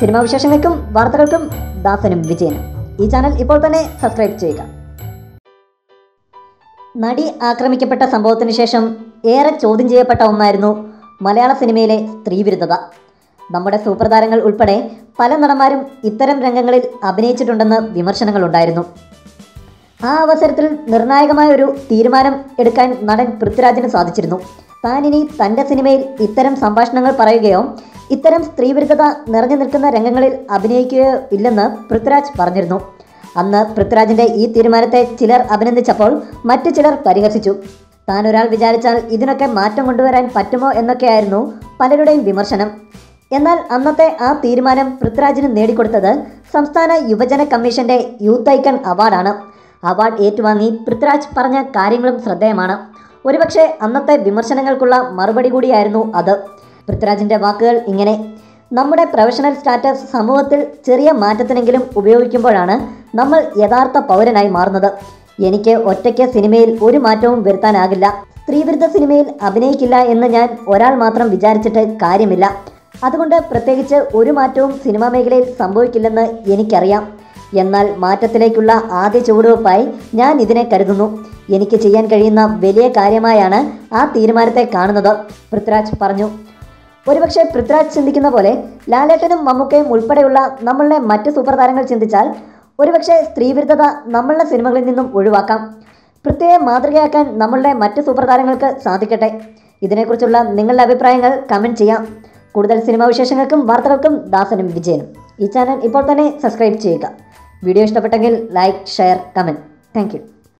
Cinema വിശേഷങ്ങൾക്കും വാർത്തകൾക്കും ദാസനും വിജയനും. ഈ ചാനൽ ഇപ്പോൾ തന്നെ സബ്സ്ക്രൈബ് ചെയ്യുക. നടി ആക്രമിക്കപ്പെട്ട സംഭവത്തിന് ശേഷം ഏറെ ചോദ്യം ചെയ്യപ്പെട്ട ഒന്നായിരുന്നു മലയാള സിനിമയിലെ സ്ത്രീവിരുദ്ധത. നമ്മുടെ സൂപ്പർ താരങ്ങൾ ഉൾപ്പെടെ പല നടന്മാരും ഇത്തരം രംഗങ്ങളിൽ അഭിനയിച്ചിട്ടുണ്ടെന്ന് വിമർശനങ്ങളുണ്ടായിരുന്നു ആ അവസരത്തിൽ നിർണായകമായ ഒരു തീരുമാനം എടുക്കാൻ നടൻ പൃഥ്വിരാജിന് സാധിച്ചിരുന്നു. താനിനി തന്റെ സിനിമയിൽ ഇത്തരം സംഭാഷണങ്ങൾ പറയുകയോ ഇത്തരം സ്ത്രീവിരുദ്ധത നിറഞ്ഞു നിൽക്കുന്ന രംഗങ്ങളിൽ അഭിനയിക്കുകയോ ഇല്ലെന്ന് പൃഥ്വിരാജ് പറഞ്ഞിരുന്നു. അന്ന് പൃഥ്വിരാജിന്റെ ഈ തീരുമാനത്തെ ചിലർ അഭിനന്ദിച്ചപ്പോൾ മറ്റു ചിലർ പരിഹസിച്ചു. താൻ ഒരാൾ വിചാരിച്ചാൽ ഇതിനൊക്കെ മാറ്റം കൊണ്ടുവരാൻ പറ്റുമോ എന്നൊക്കെയായിരുന്നു പലരുടെയും വിമർശനം. എന്നാൽ അന്നത്തെ ആ തീരുമാനം പൃഥ്വിരാജിന് നേടിക്കൊടുത്തത് സംസ്ഥാന യുവജന കമ്മീഷന്റെ യൂത്ത് ഐക്കൺ അവാർഡാണ്. അവാർഡ് ഏറ്റുവാങ്ങി പൃഥ്വിരാജ് പറഞ്ഞ കാര്യങ്ങളും ശ്രദ്ധേയമാണ്. ഒരുപക്ഷെ അന്നത്തെ വിമർശനങ്ങൾക്കുള്ള മറുപടി കൂടിയായിരുന്നു അത്. പൃഥ്വിരാജിന്റെ വാക്കുകൾ ഇങ്ങനെ. നമ്മുടെ പ്രൊഫഷണൽ സ്റ്റാറ്റസ് സമൂഹത്തിൽ ചെറിയ മാറ്റത്തിനെങ്കിലും ഉപയോഗിക്കുമ്പോഴാണ് നമ്മൾ യഥാർത്ഥ പൗരനായി മാറുന്നത്. എനിക്ക് ഒറ്റയ്ക്ക് സിനിമയിൽ ഒരു മാറ്റവും വരുത്താനാകില്ല. സ്ത്രീവിരുദ്ധ സിനിമയിൽ അഭിനയിക്കില്ല എന്ന് ഞാൻ ഒരാൾ മാത്രം വിചാരിച്ചിട്ട് കാര്യമില്ല. അതുകൊണ്ട് പ്രത്യേകിച്ച് ഒരു മാറ്റവും സിനിമാ മേഖലയിൽ സംഭവിക്കില്ലെന്ന് എനിക്കറിയാം. എന്നാൽ മാറ്റത്തിലേക്കുള്ള ആദ്യ ചുവടുവെപ്പായി ഞാൻ ഇതിനെ കരുതുന്നു. എനിക്ക് ചെയ്യാൻ കഴിയുന്ന വലിയ കാര്യമായാണ് ആ തീരുമാനത്തെ കാണുന്നത്. പൃഥ്വിരാജ് പറഞ്ഞു ഒരുപക്ഷെ പൃഥ്വിരാജ് ചിന്തിക്കുന്ന പോലെ ലാലേട്ടനും മമ്മൂക്കയും ഉൾപ്പെടെയുള്ള നമ്മളുടെ മറ്റ് സൂപ്പർ താരങ്ങൾ ചിന്തിച്ചാൽ ഒരുപക്ഷെ സ്ത്രീവിരുദ്ധത നമ്മളുടെ സിനിമകളിൽ നിന്നും ഒഴിവാക്കാം. പ്രത്യേക മാതൃകയാക്കാൻ നമ്മളുടെ മറ്റ് സൂപ്പർ താരങ്ങൾക്ക് സാധിക്കട്ടെ. ഇതിനെക്കുറിച്ചുള്ള നിങ്ങളുടെ അഭിപ്രായങ്ങൾ കമന്റ് ചെയ്യാം. കൂടുതൽ സിനിമാ വിശേഷങ്ങൾക്കും വാർത്തകൾക്കും ദാസനും വിജയനും. ഈ ചാനൽ ഇപ്പോൾ തന്നെ സബ്സ്ക്രൈബ് ചെയ്യുക. വീഡിയോ ഇഷ്ടപ്പെട്ടെങ്കിൽ ലൈക്ക് ഷെയർ കമന്റ് താങ്ക്